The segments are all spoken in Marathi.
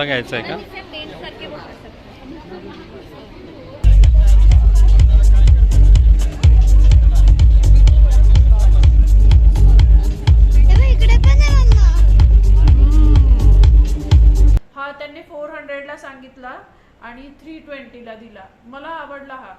तुला घ्यायचं आहे का? हा त्यांनी फोर हंड्रेडला सांगितला आणि थ्री ट्वेंटीला दिला. मला आवडला हा.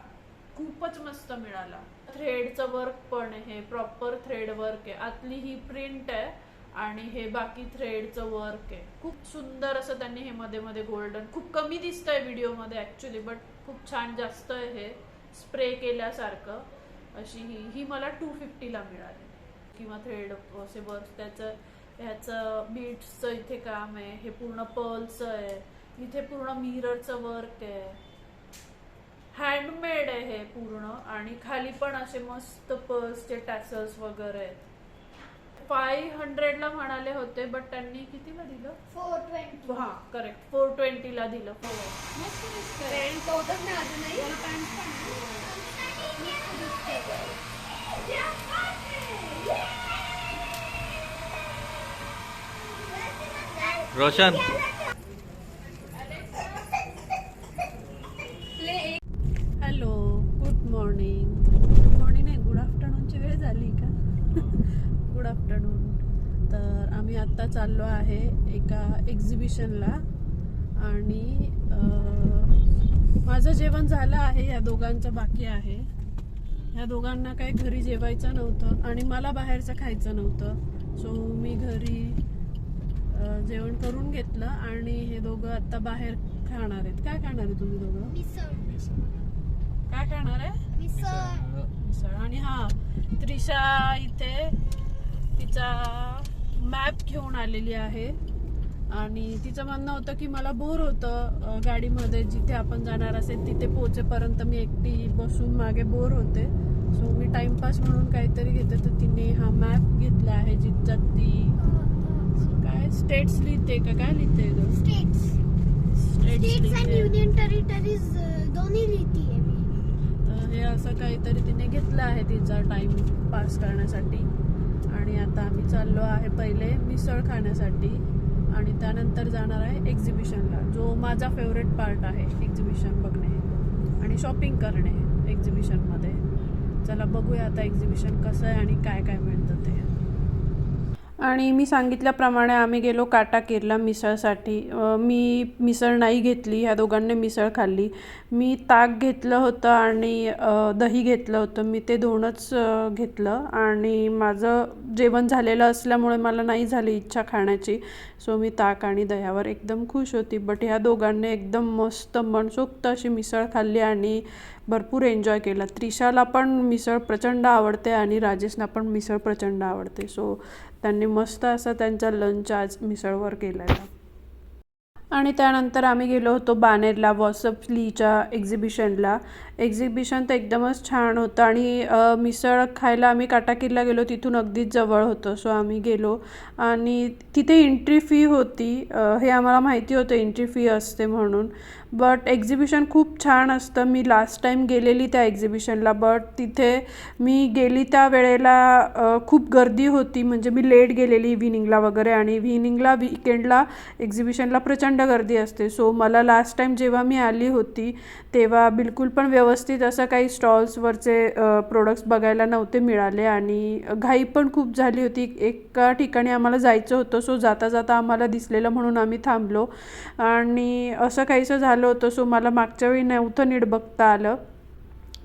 खूपच मस्त मिळाला. थ्रेडचं वर्क पण आहे. प्रॉपर थ्रेड वर्क आहे. आतली ही प्रिंट आहे. आणि हे बाकी थ्रेडचं वर्क आहे. खूप सुंदर असं त्यांनी हे मध्ये मध्ये गोल्डन खूप कमी दिसतंय व्हिडिओमध्ये ॲक्च्युली बट खूप छान जास्त आहे हे स्प्रे केल्यासारखं. अशी ही ही मला टू फिफ्टीला मिळाली. किंवा थ्रेड असे वर्क त्याचं ह्याचं बीट्सचं इथे काम आहे हे पूर्ण पर्लचं आहे इथे पूर्ण मिररचं वर्क आहे. हँडमेड आहे हे पूर्ण आणि खाली पण असे मस्त पर्सचे टॅसल्स वगैरे आहेत. फाय हंड्रेडला म्हणाले होते बट त्यांनी कितीला दिलं? फोर ट्वेंटी हा करेक्ट फोर ट्वेंटीला दिलं. हो. पॅन्ट रोशन. आफ्टरनून तर आम्ही आत्ता चाललो आहे एका एक्झिबिशनला आणि माझं जेवण झालं आहे या दोघांचं बाकी आहे. ह्या दोघांना काही घरी जेवायचं नव्हतं आणि मला बाहेरचं खायचं नव्हतं. सो मी घरी जेवण करून घेतलं आणि हे दोघं आता बाहेर खाणार आहेत. काय खाणार आहे तुम्ही दोघं? काय खाणार आहे? मिसळ. आणि हा त्रिशा इथे तिचा मॅप घेऊन आलेली आहे. आणि तिचं म्हणणं होतं की मला बोर होतं गाडीमध्ये जिथे आपण जाणार असेल तिथे पोहोचेपर्यंत मी एकटी बसून मागे बोर होते. सो मी टाइमपास म्हणून काहीतरी घेते तर तिने हा मॅप घेतला आहे जिथं ती काय? स्टेट्स लिहिते का? काय लिहिते स्टेट्स युनियन टेरिटरीज दोन्ही लिहिती तर हे असं काहीतरी तिने घेतलं आहे तिचा टाइम पास करण्यासाठी. आणि आता आम्ही चाललो आहे पहिले मिसळ खाण्यासाठी आणि त्यानंतर जाणार आहे एक्झिबिशनला जो माझा फेवरेट पार्ट आहे एक्झिबिशन बघणे आणि शॉपिंग करणे एक्झिबिशनमध्ये चला बघूया आता एक्झिबिशन कसं आहे आणि काय काय मिळतं ते. आणि मी सांगितल्याप्रमाणे आम्ही गेलो काटाकीरला मिसळसाठी. मी मिसळ नाही घेतली ह्या दोघांनी मिसळ खाल्ली. मी ताक घेतलं होतं आणि दही घेतलं होतं. मी ते दोनच घेतलं आणि माझं जेवण झालेलं असल्यामुळे मला नाही झाली इच्छा खाण्याची. सो मी ताक आणि दह्यावर एकदम खुश होती. बट ह्या दोघांनी एकदम मस्त मनसोक्त अशी मिसळ खाल्ली आणि भरपूर एन्जॉय केला. त्रिशाला पण मिसळ प्रचंड आवडते आणि राजेशना पण मिसळ प्रचंड आवडते. सो त्यांनी मस्त असा त्यांचा लंच आज मिसळवर केलेला. आणि त्यानंतर आम्ही गेलो होतो बानेरला वॉसअप लीच्या एक्झिबिशनला एक्झिबिशन तर एकदमच छान होतं आणि मिसळ खायला आम्ही काटाकीरला गेलो तिथून अगदीच जवळ होतं. सो आम्ही गेलो आणि तिथे एंट्री फी होती. हे आम्हाला माहिती होतं एंट्री फी असते म्हणून. बट एक्झिबिशन खूप छान असतं. मी लास्ट टाईम गेलेली त्या एक्झिबिशनला बट तिथे मी गेली त्या वेळेला खूप गर्दी होती. म्हणजे मी लेट गेलेली इव्हिनिंगला वगैरे आणि इव्हिनिंगला विकेंडला एक्झिबिशनला प्रचंड गर्दी असते. सो मला लास्ट टाईम जेव्हा मी आली होती तेव्हा बिलकुल पण व्यवस्थित असं काही स्टॉल्सवरचे प्रोडक्ट्स बघायला नव्हते मिळाले. आणि घाई पण खूप झाली होती. एका ठिकाणी आम्हाला जायचं होतं. सो जाता जाता आम्हाला दिसलेलं म्हणून आम्ही थांबलो. आणि असं काहीसं झालं होतं सो मला मागच्या वेळी नव्हतं नीट बघता आलं.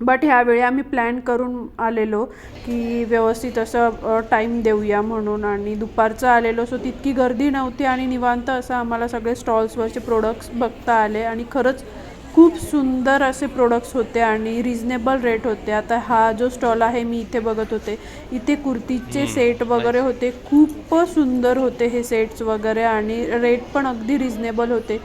बट ह्यावेळी आम्ही प्लॅन करून आलेलो की व्यवस्थित असं टाईम देऊया म्हणून. आणि दुपारचं आलेलो सो तितकी गर्दी नव्हती आणि निवांत असं आम्हाला सगळे स्टॉल्सवरचे प्रोडक्ट्स बघता आले. आणि खरंच खूप सुंदर असे प्रोडक्ट्स होते आणि रिजनेबल रेट होते. आता हा जो स्टॉल आहे मी इथे बघत होते. इथे कुर्तीचे सेट वगैरे होते. खूप सुंदर होते हे सेट्स वगैरे आणि रेट पण अगदी रिजनेबल होते.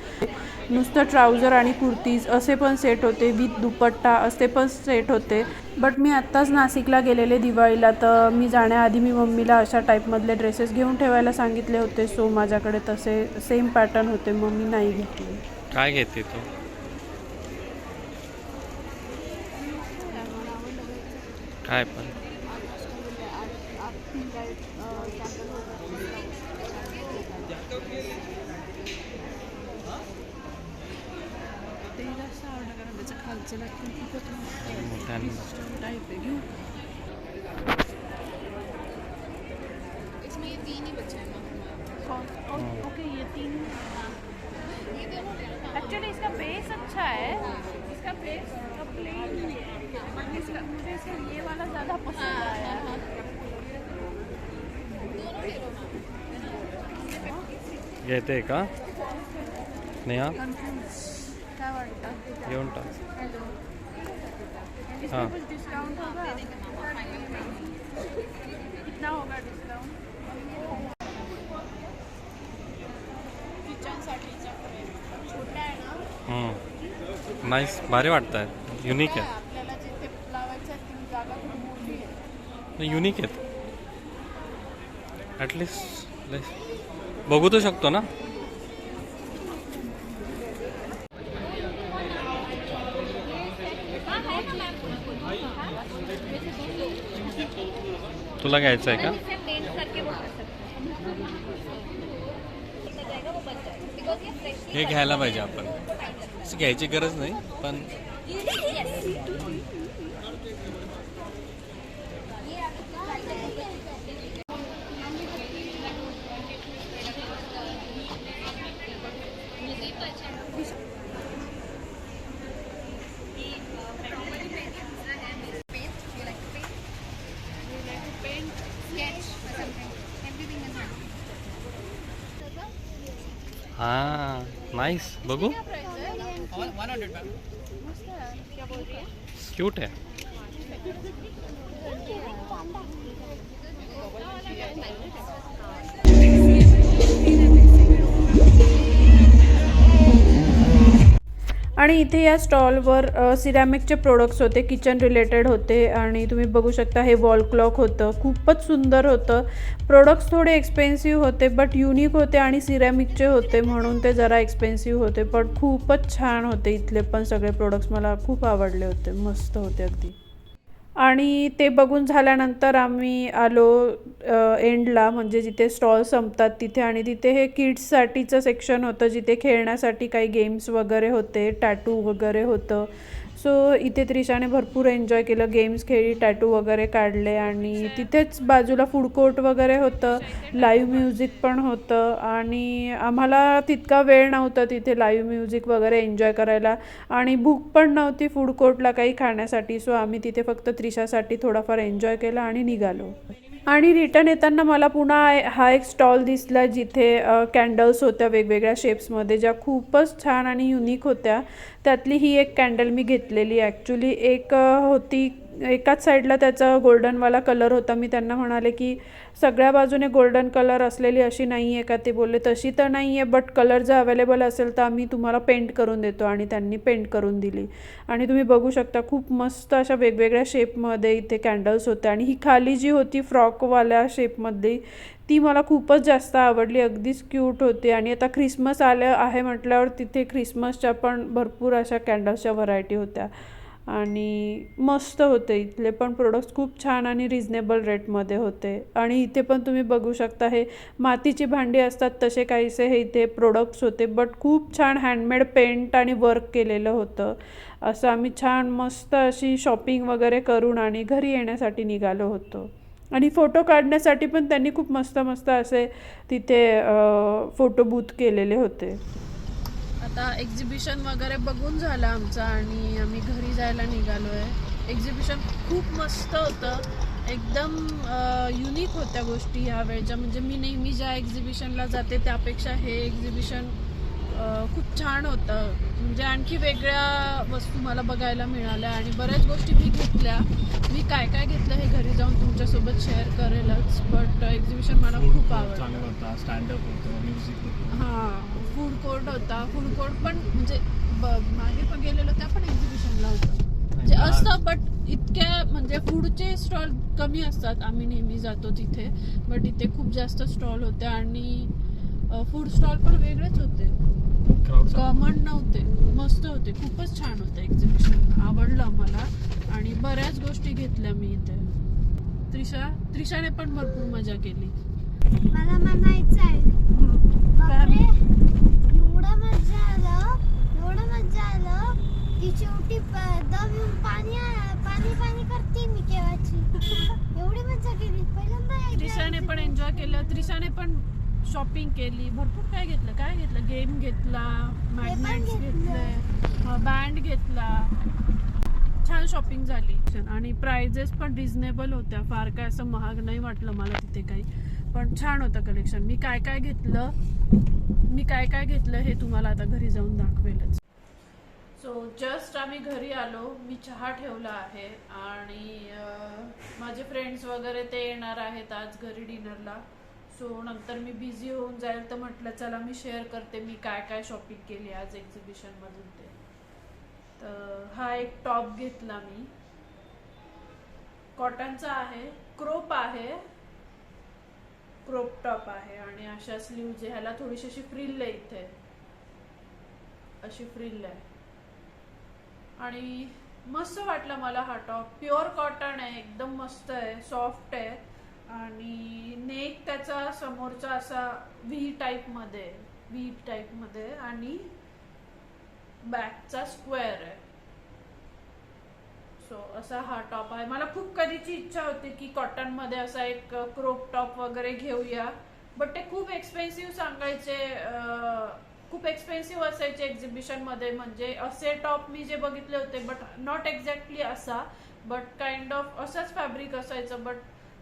नुसतं ट्राउजर आणि कुर्तीज असे पण सेट होते विथ दुपट्टा असे पण सेट होते. बट मी आत्ताच नाशिकला गेलेले दिवाळीला तर मी जाण्याआधी मी मम्मीला अशा टाईपमधले ड्रेसेस घेऊन ठेवायला सांगितले होते. सो माझ्याकडे तसे सेम पॅटर्न होते मग मी नाही घेतले. काय घेते तू? काय पण. इसमें ये तीन ही बचे हैं। ओके ये तीन एक्चुअली इसका बेस अच्छा है। इसका बेस प्लेन इसका मुझे इसका ये वाला ज़्यादा पसंद आया। घेते का? वाटतं घेऊन टाक. हाँ। नाईस भारी वाटत आहेत युनिक आहेत आपल्याला जिथे लावायचं आहे ती जागा खूप मोठी आहे. युनिक आहेत. ॲटलिस्ट बघू तर शकतो ना. तुला घ्यायचं आहे का? हे घ्यायला पाहिजे आपण. घ्यायची गरज नाही पण हां नाईस बघू क्यूट आहे आणि इथे या स्टॉलवर सिरॅमिकचे प्रोडक्ट्स होते किचन रिलेटेड होते आणि तुम्ही बघू शकता हे वॉल क्लॉक होतं खूपच सुंदर होतं. प्रोडक्ट्स थोडे एक्सपेन्सिव्ह होते बट युनिक होते आणि सिरॅमिकचे होते म्हणून ते जरा एक्सपेन्सिव्ह होते. पण खूपच छान होते इथले पण सगळे प्रोडक्ट्स मला खूप आवडले होते मस्त होते अगदी. आणि ते बघून झाल्यानंतर आम्ही आलो एंडला म्हणजे जिथे स्टॉल संपतात तिथे. आणि तिथे हे किड्ससाठीचं सेक्शन होतं जिथे खेळण्यासाठी काही गेम्स वगैरे होते टॅटू वगैरे होतं. सो इथे त्रिशाने भरपूर एन्जॉय केलं. गेम्स खेळी टॅटू वगैरे काढले आणि तिथेच बाजूला फूड कोर्ट वगैरे होतं. लाईव्ह म्युझिक पण होतं. आणि आम्हाला तितका वेळ नव्हता तिथे लाईव्ह म्युझिक वगैरे एन्जॉय करायला. आणि भूक पण नव्हती फूड कोर्टला काही खाण्यासाठी. सो आम्ही तिथे फक्त त्रिशासाठी थोडाफार एन्जॉय केला आणि निघालो. आणि रिटर्न येताना मला पुन्हा हा एक स्टॉल दिसला जिथे कॅन्डल्स होत्या वेगवेगळ्या शेप्समध्ये ज्या खूपच छान आणि युनिक होत्या. त्यातली ही एक कॅन्डल मी घेतलेली. ॲक्च्युली एक होती एकाच साईडला त्याचा गोल्डनवाला कलर होता. मी त्यांना म्हणाले की सगळ्या बाजूने गोल्डन कलर असलेली अशी नाही आहे का ते बोलले? तशी तर नाही आहे बट कलर जर अवेलेबल असेल तर आम्ही तुम्हाला पेंट करून देतो आणि त्यांनी पेंट करून दिली. आणि तुम्ही बघू शकता खूप मस्त अशा वेगवेगळ्या शेपमध्ये इथे कॅन्डल्स होत्या आणि ही खाली जी होती फ्रॉकवाल्या शेपमधली ती मला खूपच जास्त आवडली. अगदीच क्यूट होती. आणि आता ख्रिसमस आलं आहे म्हटल्यावर तिथे ख्रिसमसच्या पण भरपूर अशा कॅन्डल्सच्या व्हरायटी होत्या. आणि मस्त होते इथले पण प्रोडक्ट्स खूप छान आणि रिजनेबल रेटमध्ये होते. आणि इथे पण तुम्ही बघू शकता हे मातीची भांडी असतात तसे काहीसे हे इथे प्रोडक्ट्स होते. बट खूप छान हँडमेड पेंट आणि वर्क केलेलं होतं. असं आम्ही छान मस्त अशी शॉपिंग वगैरे करून आणि घरी येण्यासाठी निघालो होतो. आणि फोटो काढण्यासाठी पण त्यांनी खूप मस्त मस्त असे तिथे फोटो बूथ केलेले होते. आता एक्झिबिशन वगैरे बघून झालं आमचं आणि आम्ही घरी जायला निघालो आहे एक्झिबिशन खूप मस्त होतं. एकदम युनिक होत्या गोष्टी ह्या वेळच्या. म्हणजे मी नेहमी ज्या एक्झिबिशनला जाते त्यापेक्षा हे एक्झिबिशन खूप छान होतं. म्हणजे आणखी वेगळ्या वस्तू मला बघायला मिळाल्या आणि बऱ्याच गोष्टी मी घेतल्या. मी काय काय घेतलं हे घरी जाऊन तुमच्यासोबत शेअर करेलच बट एक्झिबिशन मला खूप आवडलं. स्टँडअप होतं. म्युझिक हां. फूड कोर्ट होता. फूड कोर्ट पण म्हणजे मागे पण गेलेलो त्या पण एक्झिबिशनला होतं. म्हणजे असतं बट इतक्या म्हणजे फूडचे स्टॉल कमी असतात. आम्ही नेहमी जातो तिथे बट इथे खूप जास्त स्टॉल होते आणि फूड स्टॉल पण वेगळेच होते. कॉमन नव्हते. मस्त होते. खूपच छान होतं एक्झिबिशन आवडलं मला आणि बऱ्याच गोष्टी घेतल्या मी इथे. त्रिशा त्रिशाने पण भरपूर मजा केली. मला म्हणायचं आहे? बापरे एवढं मजा आलं एवढं मजा आलं की शेवटी दम येऊन पाणी पाणी पाणी करते मी केव्हाची. एवढी मजा केली. पहिल्यांदा त्रिशाने पण एन्जॉय केलं. त्रिशाने पण शॉपिंग केली. भरपूर काय घेतलं? काय घेतलं? गेम घेतला मॅग्नेट्स घेतलं. घेतले बँड घेतला. छान शॉपिंग झाली. आणि प्राइजेस पण रिझनेबल होत्या. फार काय असं महाग नाही वाटलं मला तिथे काही. पण छान होतं कलेक्शन मी काय काय घेतलं मी काय काय घेतलं हे तुम्हाला आता घरी जाऊन दाखवेलच. सो जस्ट आम्ही घरी आलो मी चहा ठेवला आहे आणि माझे फ्रेंड्स वगैरे ते येणार आहेत आज घरी डिनरला सो नंतर मी बिझी होऊन जाईल तर म्हटलं चला मी शेअर करते मी काय काय शॉपिंग केली आज एक्झिबिशनमधून ते. तर हा एक टॉप घेतला मी. कॉटनचा आहे क्रोप आहे. क्रोप टॉप आहे आणि अशा स्लीव्ज ह्याला थोडीशी अशी फ्रिल आहे इथे. अशी फ्रिल आहे. आणि मस्त वाटला मला हा टॉप प्युअर कॉटन आहे एकदम मस्त आहे सॉफ्ट आहे. आणि नेक त्याचा समोरचा असा व्ही टाईपमध्ये व्ही टाईपमध्ये आणि बॅकचा स्क्वेअर आहे. सो असा हा टॉप आहे. मला खूप कधीची इच्छा होती की कॉटनमध्ये असा एक क्रोप टॉप वगैरे घेऊया. बट ते खूप एक्सपेन्सिव्ह सांगायचे खूप एक्सपेन्सिव्ह असायचे एक्झिबिशनमध्ये. म्हणजे असे टॉप मी जे बघितले होते बट नॉट एक्झॅक्टली असा. बट काइंड ऑफ असंच फॅब्रिक असायचं. बट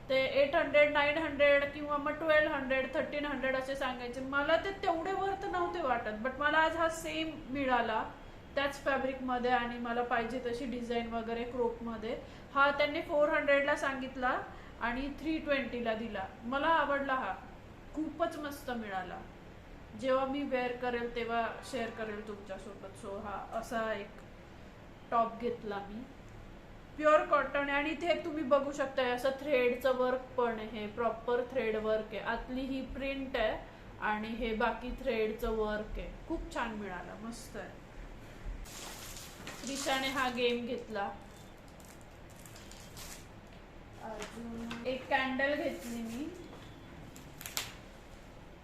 ते एट हंड्रेड नाईन हंड्रेड किंवा मग ट्वेल्व हंड्रेड थर्टीन हंड्रेड असे सांगायचे. मला ते तेवढे वर्थ नव्हते वाटत. बट मला आज हा सेम मिळाला. त्याच फॅब्रिकमध्ये आणि मला पाहिजे तशी डिझाईन वगैरे क्रोपमध्ये. हा त्यांनी फोर हंड्रेडला सांगितला आणि थ्री ट्वेंटीला दिला. मला आवडला हा. खूपच मस्त मिळाला. जेव्हा मी वेअर करेल तेव्हा शेअर करेल तुमच्यासोबत. सो हा असा एक टॉप घेतला मी. प्युअर कॉटन आहे आणि इथे तुम्ही बघू शकता असं थ्रेडचं वर्क पण आहे. प्रॉपर थ्रेड वर्क आहे. आतली ही प्रिंट आहे आणि हे बाकी थ्रेडचं वर्क आहे. खूप छान मिळालं. मस्त आहे. त्रिशाने हा गेम घेतला. अजून एक कॅन्डल घेतली मी.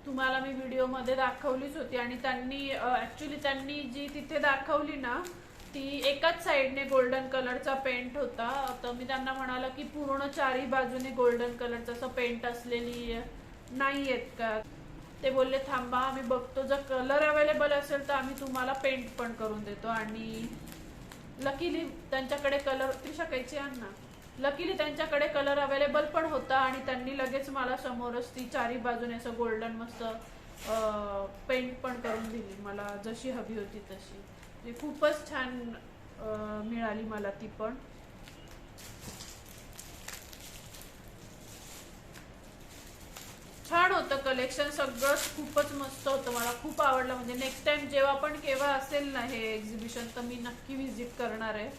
तुम्हाला मी व्हिडिओमध्ये दाखवलीच होती आणि त्यांनी ऍक्च्युली त्यांनी जी तिथे दाखवली ना ती एकाच साइडने गोल्डन कलरचा पेंट होता. तर मी त्यांना म्हणाला की पूर्ण चारी बाजूने गोल्डन कलरचा असं पेंट असलेली नाही आहेत का? ते बोलले थांबा आम्ही बघतो. जर कलर अवेलेबल असेल तर आम्ही तुम्हाला पेंट पण करून देतो. आणि लकीली त्यांच्याकडे कलर ती शकायची ना. लकीली त्यांच्याकडे कलर अवेलेबल पण होता आणि त्यांनी लगेच मला समोरच ती चारी बाजूने असं गोल्डन मस्त पेंट पण करून दिली. मला जशी हवी होती तशी. ती खूपच छान मिळाली मला ती पण. छान होतं कलेक्शन सगळं खूपच मस्त होतं. मला खूप आवडलं. म्हणजे नेक्स्ट टाइम जेव्हा पण केव्हा असेल ना हे एक्झिबिशन तर मी नक्की व्हिजिट करणार आहे.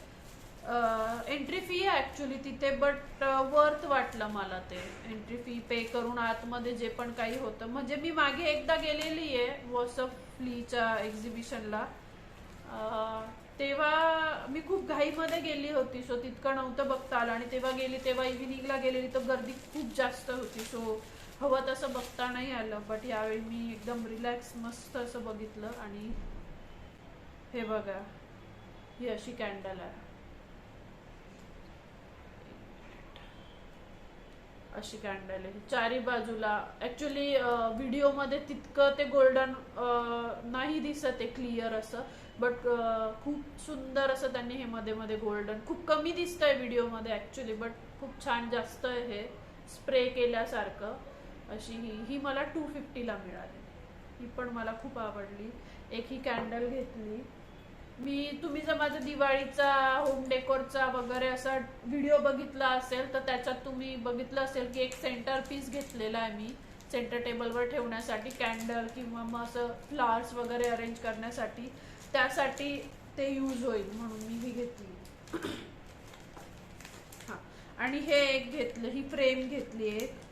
एंट्री फी आहे ॲक्च्युली तिथे बट वर्थ वाटलं मला ते. एंट्री फी पे करून आतमध्ये जे पण काही होतं. म्हणजे मी मागे एकदा गेलेली आहे वॉसअप फ्लीच्या एक्झिबिशनला तेव्हा मी खूप घाईमध्ये गेली होती. सो तितकं नव्हतं बघता आलं. आणि तेव्हा गेली तेव्हा इव्हिनिंगला गेलेली तर गर्दी खूप जास्त होती. सो हो, हवं तसं बघता नाही आलं बट यावेळी मी एकदम रिलॅक्स मस्त असं बघितलं आणि हे बघा ही अशी कॅन्डल आहे. अशी कॅन्डल आहे. चारी बाजूला ऍक्च्युली व्हिडिओमध्ये तितकं ते गोल्डन नाही दिसत आहे क्लिअर असं बट खूप सुंदर असं त्यांनी हे मध्ये मध्ये गोल्डन खूप कमी दिसतंय व्हिडिओमध्ये ऍक्च्युली बट खूप छान जास्त आहे हे स्प्रे केल्यासारखं. अशी ही ही मला टू फिफ्टीला मिळाली. ही पण मला खूप आवडली. एक ही कॅन्डल घेतली. मी तुम्ही जर माझा दिवाळीचा होम डेकोरचा वगैरे असा व्हिडिओ बघितला असेल तर त्याच्यात तुम्ही बघितलं असेल की एक सेंटर पीस घेतलेला आहे मी. सेंटर टेबलवर ठेवण्यासाठी कॅन्डल किंवा मग असं फ्लावर्स वगैरे अरेंज करण्यासाठी. त्यासाठी ते यूज होईल म्हणून मी ही घेतली. हां. आणि हे एक घेतलं ही फ्रेम घेतली एक.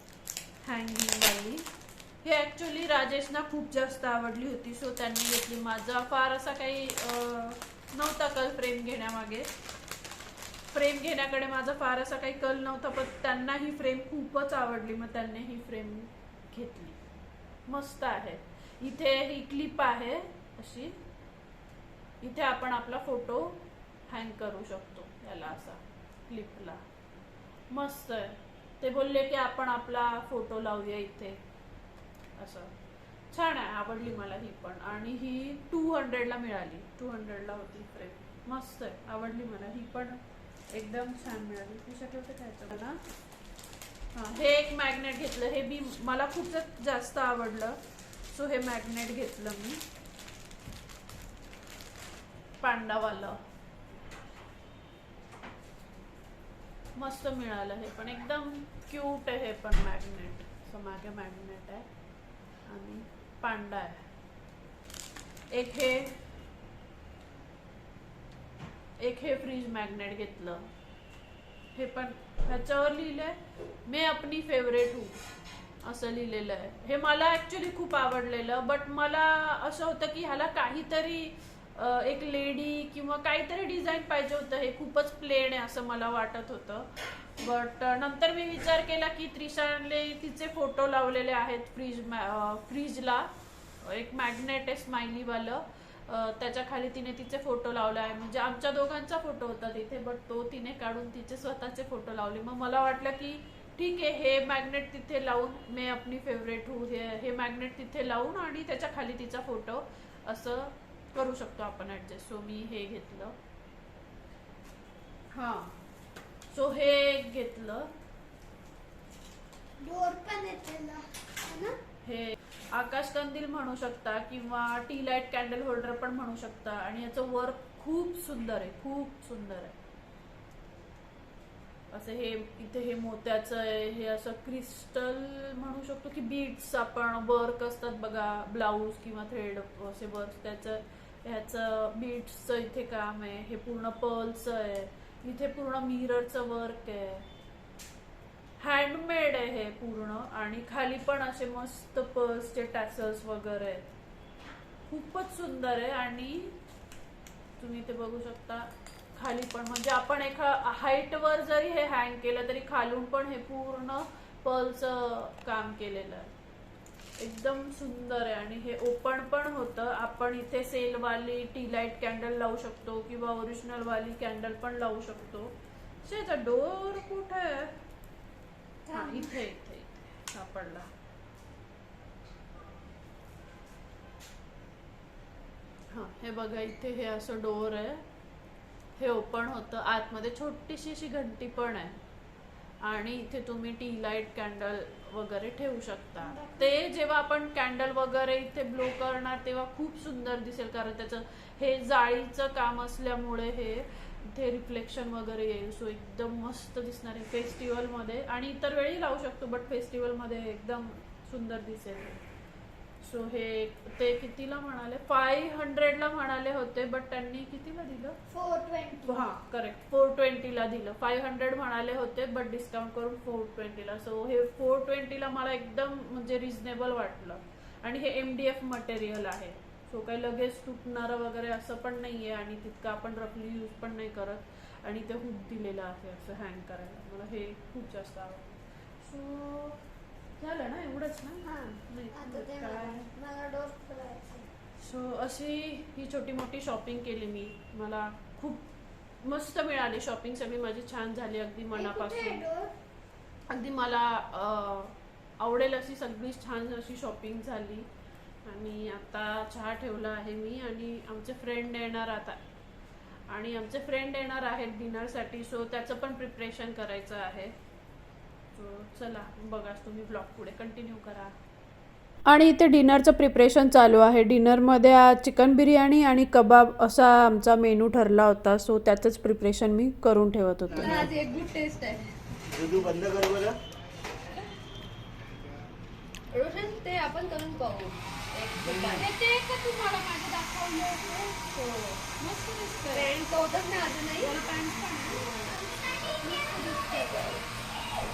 हँगिंग वाली हे ॲक्च्युली राजेशना खूप जास्त आवडली होती. सो त्यांनी घेतली. माझा फार असा काही नव्हता कल फ्रेम घेण्यामागे. फ्रेम घेण्याकडे माझा फार असा काही कल नव्हता पण त्यांना ही फ्रेम खूपच आवडली. मग त्यांनी ही फ्रेम घेतली. मस्त आहे. इथे ही क्लिप आहे अशी. इथे आपण आपला फोटो हँग करू शकतो याला असा क्लिपला मस्त आहे. ते बोलले की आपण आपला फोटो लावूया इथे. असं. छान आहे आवडली मला ही पण. आणि ही टू हंड्रेडला मिळाली. टू हंड्रेडला होती फ्रेम मस्त आहे आवडली मला. ही पण एकदम छान मिळाली. ती शक्यतो खायचं मला हां हे एक मॅग्नेट घेतलं. हे बी मला खूपच जास्त आवडलं. सो हे मॅग्नेट घेतलं मी. पांडावालं. मस्त मिळालं हे पण. एकदम क्यूट आहे हे पण मॅग्नेट सो मागे मॅग्नेट आहे. आणि पांडा आहे. एक हे एक हे फ्रीज मॅग्नेट घेतलं. हे पण ह्याच्यावर लिहिलंय मी अपनी फेवरेट हू. असं लिहिलेलं आहे. हे मला ऍक्च्युली खूप आवडलेलं बट मला असं होतं की ह्याला काहीतरी एक लेडी किंवा काहीतरी डिझाईन पाहिजे होतं हे खूपच प्लेन आहे असं मला वाटत होतं. बट नंतर मी विचार केला की त्रिशाने तिचे फोटो लावलेले आहेत फ्रीज फ्रीजला एक मॅग्नेट आहे स्माइलीवालं त्याच्याखाली तिने तिचे फोटो लावले आहे. म्हणजे आमच्या दोघांचा फोटो होता तिथे बट तो तिने काढून तिचे स्वतःचे फोटो लावले. मग मला वाटलं की ठीक आहे हे मॅग्नेट तिथे लावून मी आपली फेवरेट हू हे हे मॅग्नेट तिथे लावून आणि त्याच्याखाली तिचा फोटो असं करू शकतो आपण ऍडजस्ट सो मी हे घेतलं. हा. सो हे एक घेतलं पण त्याला है आकाश कंदील म्हणू शकता किंवा टी लाइट कॅन्डल होल्डर पण म्हणू शकता. आणि याचं वर्क खूप सुंदर आहे. खूप सुंदर आहे. असं हे इथे हे मोत्याचं आहे. हे असं क्रिस्टल म्हणू शकतो की बीड्स आपण वर्क असतात बघा ब्लाऊज किंवा थ्रेड असे वर्क त्याचं. ह्याचं बीट्सचं इथे काम आहे. हे पूर्ण पर्लचं आहे. इथे पूर्ण मिररचं वर्क आहे. हँडमेड आहे हे पूर्ण आणि खाली पण असे मस्त पर्सचे टॅसल्स वगैरे आहेत. खूपच सुंदर आहे आणि तुम्ही ते बघू शकता खाली पण. म्हणजे आपण एका हाईट वर जरी हे हँग केलं तरी खालून पण हे पूर्ण पर्लचं काम केलेलं आहे. एकदम सुंदर आहे. आणि हे ओपन पण होतं. आपण इथे सेलवाली टी लाइट कॅन्डल लावू शकतो किंवा ओरिजिनल वाली कॅन्डल पण लावू शकतो. शेचा डोर कुठे आहे? हा इथे इथे इथे सापडला. हा हे बघा इथे हे असं डोर आहे. हे ओपन होतं. आतमध्ये छोटीशी अशी घंटी पण आहे. आणि इथे तुम्ही टी लाइट कॅन्डल वगैरे ठेवू शकता. ते जेव्हा आपण कॅन्डल वगैरे इथे ब्लो करणार तेव्हा खूप सुंदर दिसेल. कारण त्याचं हे जाळीचं काम असल्यामुळे हे इथे रिफ्लेक्शन वगैरे येईल. सो एकदम मस्त दिसणार आहे फेस्टिवलमध्ये आणि इतर वेळी लावू शकतो बट फेस्टिवलमध्ये एकदम सुंदर दिसेल. सो हे ते कितीला म्हणाले? फाय हंड्रेडला म्हणाले होते बट त्यांनी कितीला दिलं? फोर ट्वेंटी हा करेक्ट फोर ट्वेंटीला दिलं. फाय हंड्रेड म्हणाले होते बट डिस्काउंट करून फोर ट्वेंटीला सो हे फोर ट्वेंटीला मला एकदम म्हणजे रिझनेबल वाटलं. आणि हे एम डी एफ मटेरियल आहे. सो काही लगेच तुटणारं वगैरे असं पण नाही आहे आणि तितकं आपण रफली यूज पण नाही करत. आणि ते हुक दिलेलं आहे असं हँग करायला. मला हे खूप जास्त आवडतं सो झालं ना? एवढंच ना हा नाही आता ते काय? मला मला डोर खोलायचं सो अशी ही छोटी मोठी शॉपिंग केली मी. मला खूप मस्त मिळाली शॉपिंग सगळी माझी छान झाली अगदी मनापासून. डोर अगदी मला अं, आवडेल अशी सगळी छान अशी शॉपिंग झाली. आणि आता चहा ठेवला आहे मी आणि आमचे फ्रेंड येणार आता. आणि आमचे फ्रेंड येणार आहेत डिनरसाठी सो त्याचं पण प्रिपरेशन करायचं आहे. चला बघा तुम्ही ब्लॉग पुढे. कंटिन्यू करा. आणि इथे डिनरचं प्रिपरेशन चालू आहे. डिनरमध्ये आज चिकन बिर्याणी आणि कबाब असा आमचा मेनू ठरला होता. सो त्याचंच प्रिपरेशन मी करून ठेवत होते.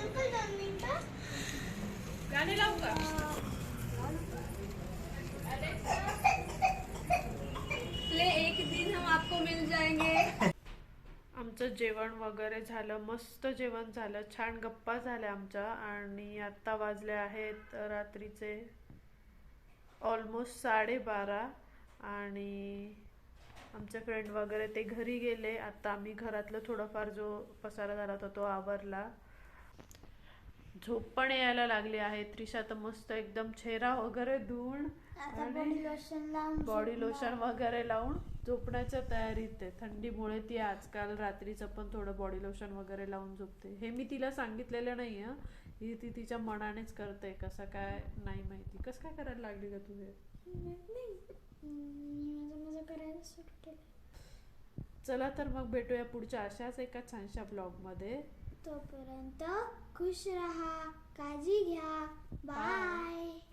अंकल दोन मिनिटं. गाणे लावू का। एक दिन हम आपको मिल जाएंगे। आमचं जेवण वगैरे झालं मस्त जेवण झालं छान गप्पा झाल्या आमच्या आणि आत्ता वाजले आहेत रात्रीचे ऑलमोस्ट साडेबारा आणि आमचे फ्रेंड वगैरे ते घरी गेले. आता आम्ही घरातलं थोडंफार जो पसारा झाला होता तो आवरला. झोप पण यायला लागली आहे. त्रिशा तर मस्त एकदम चेहरा वगैरे धुवून बॉडी लोशन लावून बॉडी. लोशन वगैरे लावून झोपण्याच्या तयारीत आहे. थंडीमुळे ती आजकाल रात्रीचं पण थोडं बॉडी लोशन वगैरे लावून झोपते. हे मी तिला सांगितलेलं नाही हं. ही ती तिच्या मनानेच करते. कसं काय नाही माहिती. कसं काय करायला लागली का तू हे? चला तर मग भेटूया पुढच्या अशाच एका छानशा ब्लॉगमध्ये. तोपर्यंत खुश राहा काळजी घ्या. बाय